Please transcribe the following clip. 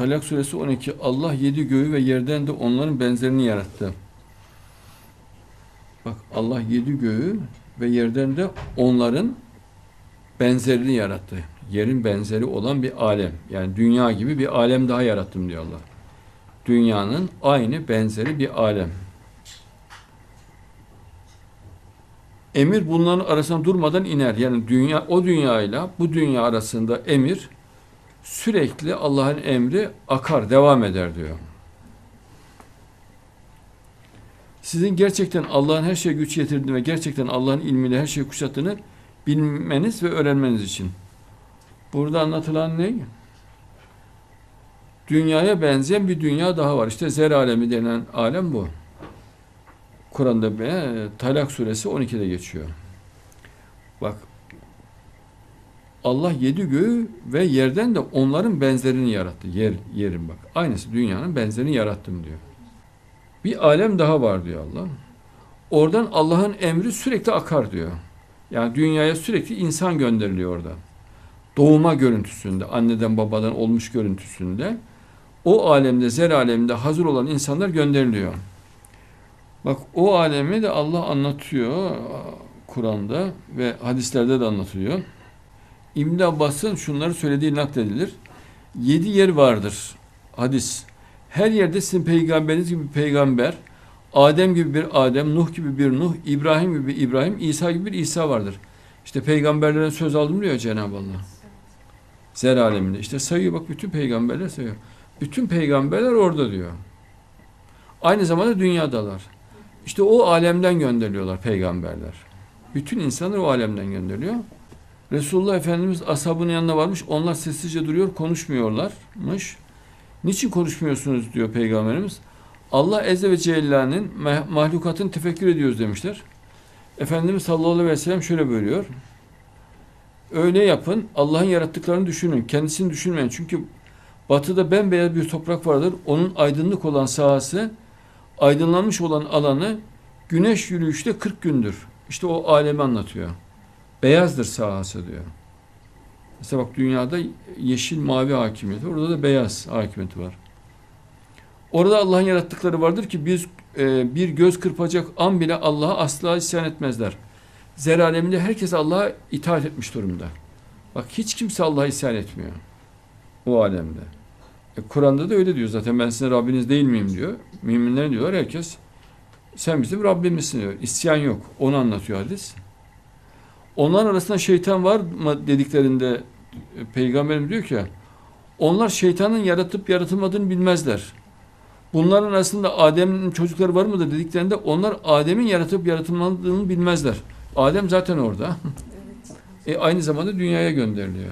Talak suresi 12. Allah yedi göğü ve yerden de onların benzerini yarattı. Bak Allah yedi göğü ve yerden de onların benzerini yarattı. Yerin benzeri olan bir alem. Yani dünya gibi bir alem daha yarattım diyor Allah. Dünyanın aynı benzeri bir alem. Emir bunların arasında durmadan iner. Yani dünya o dünyayla bu dünya arasında emir sürekli Allah'ın emri akar, devam eder diyor. Sizin gerçekten Allah'ın her şeye güç yetirdiğini ve gerçekten Allah'ın ilmiyle her şeyi kuşattığını bilmeniz ve öğrenmeniz için. Burada anlatılan ne? Dünyaya benzeyen bir dünya daha var. İşte zer alemi denen alem bu. Kur'an'da be, Talak suresi 12'de geçiyor. Bak Allah yedi göğü ve yerden de onların benzerini yarattı. Yer, yerin bak. Aynısı dünyanın benzerini yarattım diyor. Bir alem daha var diyor Allah. Oradan Allah'ın emri sürekli akar diyor. Yani dünyaya sürekli insan gönderiliyor orada. Doğuma görüntüsünde, anneden babadan olmuş görüntüsünde o alemde, zer aleminde hazır olan insanlar gönderiliyor. Bak o alemi de Allah anlatıyor Kur'an'da ve hadislerde de anlatılıyor. İbn Abbas'ın şunları söylediği nakledilir. Yedi yer vardır hadis. Her yerde sizin peygamberiniz gibi bir peygamber, Adem gibi bir Adem, Nuh gibi bir Nuh, İbrahim gibi bir İbrahim, İsa gibi bir İsa vardır. İşte peygamberlere söz aldım diyor Cenab-ı Allah. Zer aleminde. İşte sayıyor bak bütün peygamberler sayıyor. Bütün peygamberler orada diyor. Aynı zamanda dünyadalar. İşte o alemden gönderiliyorlar peygamberler. Bütün insanlar o alemden gönderiliyor. Resulullah Efendimiz ashabının yanına varmış. Onlar sessizce duruyor, konuşmuyorlarmış. Niçin konuşmuyorsunuz diyor Peygamberimiz. Allah Ezze ve Celle'nin mahlukatın tefekkür ediyoruz demişler. Efendimiz sallallahu aleyhi ve sellem şöyle buyuruyor. Öyle yapın, Allah'ın yarattıklarını düşünün, kendisini düşünmeyin. Çünkü batıda bembeyaz bir toprak vardır. Onun aydınlık olan sahası, aydınlanmış olan alanı güneş yürüyüşte 40 gündür. İşte o alemi anlatıyor. Beyazdır sahası diyor. Mesela bak dünyada yeşil mavi hakimiyeti, orada da beyaz hakimiyeti var. Orada Allah'ın yarattıkları vardır ki biz e, bir göz kırpacak an bile Allah'a asla isyan etmezler. Zer aleminde herkes Allah'a itaat etmiş durumda. Bak hiç kimse Allah'a isyan etmiyor. O alemde. E, Kur'an'da da öyle diyor zaten ben sizin Rabbiniz değil miyim diyor. Müminler diyorlar herkes sen bizim Rabbimizsin diyor. İsyan yok. Onu anlatıyor hadis. Onların arasında şeytan var mı dediklerinde e, peygamberim diyor ki onlar şeytanın yaratıp yaratılmadığını bilmezler. Bunların arasında Adem'in çocukları var mıdır dediklerinde onlar Adem'in yaratıp yaratılmadığını bilmezler. Adem zaten orada. e, aynı zamanda dünyaya gönderiliyor.